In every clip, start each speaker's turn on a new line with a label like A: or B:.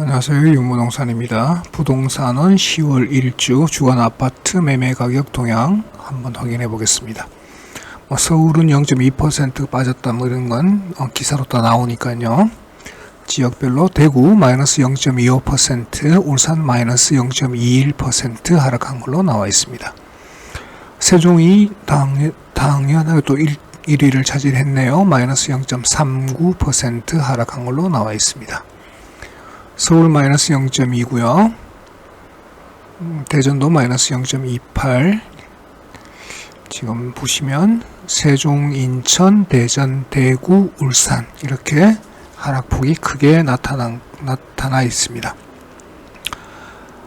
A: 안녕하세요. 윤무동산입니다. 부동산은 10월 1주 주간 아파트 매매 가격 동향 한번 확인해 보겠습니다. 뭐 서울은 0.2% 빠졌다 뭐 이런 건 어, 기사로 또 나오니까요. 지역별로 대구 마이너스 0.25%, 울산 마이너스 0.21% 하락한 걸로 나와 있습니다. 세종이 당, 당연하게 또 1, 1위를 차지했네요. 마이너스 0.39% 하락한 걸로 나와 있습니다. 서울 마이너스 0.2고요. 음, 대전도 마이너스 0.28. 지금 보시면 세종, 인천, 대전, 대구, 울산 이렇게 하락폭이 크게 나타나, 나타나 있습니다.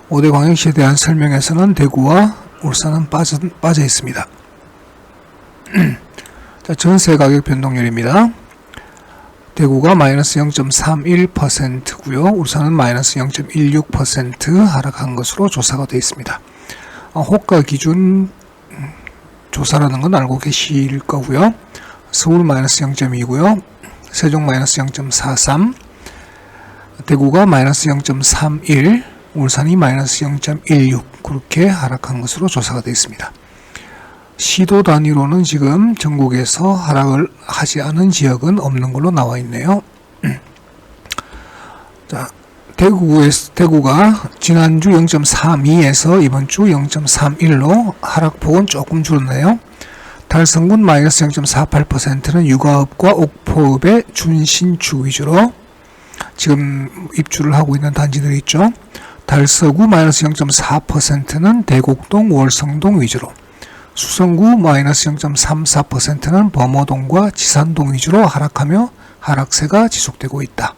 A: 5대 광역시에 대한 설명에서는 대구와 울산은 빠져, 빠져 있습니다. 자, 전세 가격 변동률입니다. 대구가 마이너스 0.31%고요. 울산은 마이너스 0.16% 하락한 것으로 조사가 되어 있습니다. 어, 호가 기준 음, 조사라는 건 알고 계실 거고요. 서울 마이너스 0.2고요. 세종 마이너스 0.43, 대구가 마이너스 0.31, 울산이 마이너스 0.16 그렇게 하락한 것으로 조사가 되어 있습니다. 시도 단위로는 지금 전국에서 하락을 하지 않은 지역은 없는 걸로 나와 있네요. 자, 대구에, 대구가 지난주 0.32에서 이번 주 0.31로 하락폭은 조금 줄었네요. 달성군 마이너스 0.48%는 육아업과 옥포읍의 준신축 위주로 지금 입주를 하고 있는 단지들이 있죠. 달서구 마이너스 0.4%는 대곡동, 월성동 위주로 수성구 마이너스 0.34%는 범어동과 지산동 위주로 하락하며 하락세가 지속되고 있다.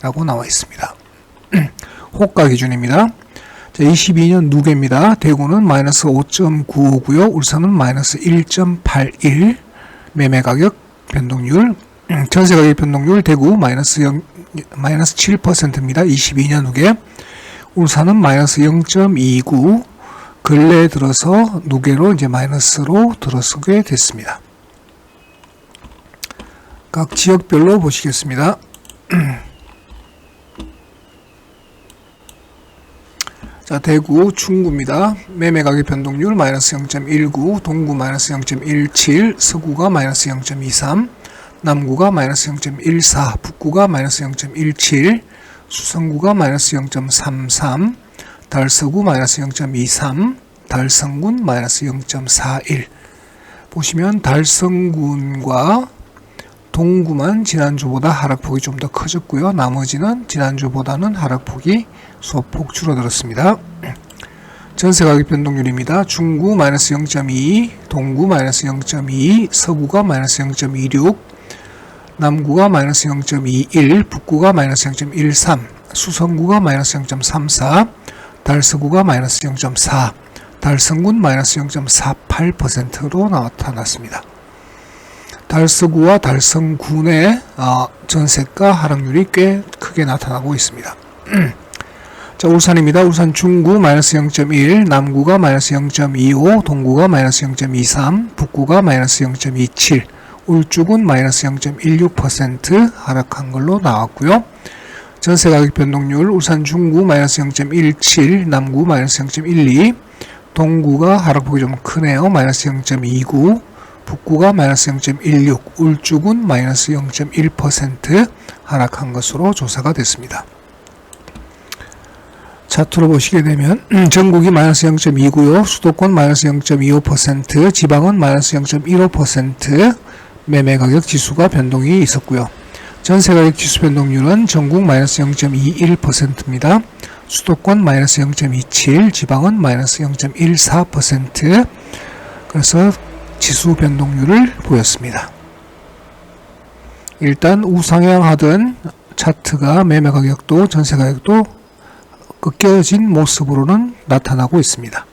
A: 라고 나와 있습니다. 호가 기준입니다. 22년 누계입니다. 대구는 마이너스 5.95고요. 울산은 마이너스 1.81 매매 가격 변동률 전세 가격 변동률 대구 마이너스 0, 마이너스 7%입니다. 22년 후계 울산은 마이너스 0.29 근래에 들어서 누계로 이제 마이너스로 들어서게 됐습니다. 각 지역별로 보시겠습니다. 자, 대구, 충구입니다. 매매 가격 변동률 마이너스 0.19, 동구 마이너스 0.17, 서구가 마이너스 0.23, 남구가 마이너스 0.14, 북구가 마이너스 0.17, 수성구가 마이너스 0.33, 달서구 마이너스 0.23, 달성군 마이너스 0.41 보시면 달성군과 동구만 지난주보다 하락폭이 좀 더 커졌고요. 나머지는 지난주보다는 하락폭이 소폭 줄어들었습니다. 전세 가격 변동률입니다. 중구 마이너스 0.2, 동구 마이너스 0.2, 서구가 마이너스 0.26, 남구가 마이너스 0.21, 북구가 마이너스 0.13, 수성구가 마이너스 0.34, 달서구가 마이너스 0.4, 달성군 마이너스 0.48%로 나타났습니다. 달서구와 달성군의 어, 전세가 하락률이 꽤 크게 나타나고 있습니다. 자, 울산입니다. 울산 중구 마이너스 0.1, 남구가 마이너스 0.25, 동구가 마이너스 0.23, 북구가 마이너스 0.27, 울주군 마이너스 0.16% 하락한 걸로 나왔고요. 전세 가격 변동률 울산 중구 마이너스 0.17, 남구 마이너스 0.12, 동구가 하락폭이 좀 크네요. 마이너스 0.29, 북구가 마이너스 0.16, 울주군 마이너스 0.1% 하락한 것으로 조사가 됐습니다. 차트로 보시게 되면 음, 전국이 마이너스 0.2고요. 수도권 마이너스 0.25%, 지방은 마이너스 0.15% 매매 가격 지수가 변동이 있었고요. 전세 가격 지수 변동률은 전국 마이너스 0.21%입니다. 수도권 마이너스 0.27, 지방은 마이너스 0.14% 그래서 지수 변동률을 보였습니다. 일단 우상향하던 차트가 매매 가격도 전세 가격도 꺾여진 모습으로는 나타나고 있습니다.